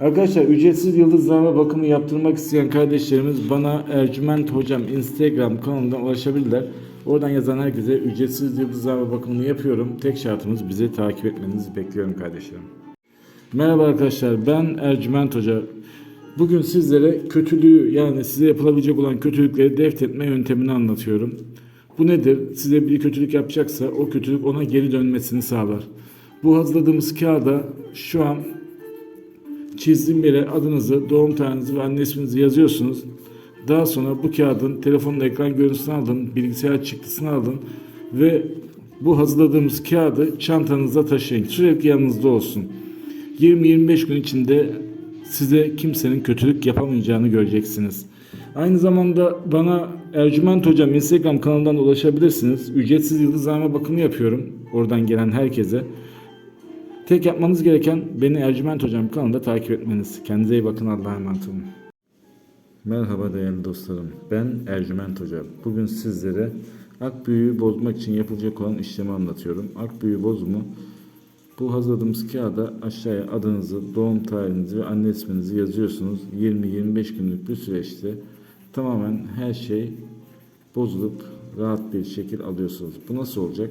Arkadaşlar ücretsiz yıldızlarma bakımı yaptırmak isteyen kardeşlerimiz bana Ercüment Hocam Instagram kanalından ulaşabilirler. Oradan yazan herkese ücretsiz yıldızlarma bakımını yapıyorum. Tek şartımız bizi takip etmenizi bekliyorum kardeşlerim. Merhaba arkadaşlar ben Ercüment Hoca. Bugün sizlere kötülüğü yani size yapılabilecek olan kötülükleri deft etme yöntemini anlatıyorum. Bu nedir? Size bir kötülük yapacaksa o kötülük ona geri dönmesini sağlar. Bu hazırladığımız kağıda şu an çizdiğim yere adınızı, doğum tarihinizi ve anne isminizi yazıyorsunuz. Daha sonra bu kağıdın telefonun ekran görüntüsünü alın, bilgisayar çıktısını alın ve bu hazırladığımız kağıdı çantanızda taşıyın. Sürekli yanınızda olsun. 20-25 gün içinde size kimsenin kötülük yapamayacağını göreceksiniz. Aynı zamanda bana Ercüment Hocam Instagram kanalından ulaşabilirsiniz. Ücretsiz yıldızlama bakımı yapıyorum. Oradan gelen herkese. Tek yapmanız gereken beni Ercüment Hocam kanalında takip etmeniz. Kendinize iyi bakın Allah'a emanet olun. Merhaba değerli dostlarım. Ben Ercüment Hoca. Bugün sizlere ak büyüğü bozmak için yapılacak olan işlemi anlatıyorum. Ak büyüğü bozumu bu hazırladığımız kağıda aşağıya adınızı, doğum tarihinizi ve anne isminizi yazıyorsunuz. 20-25 günlük bir süreçte tamamen her şey bozulup rahat bir şekil alıyorsunuz. Bu nasıl olacak?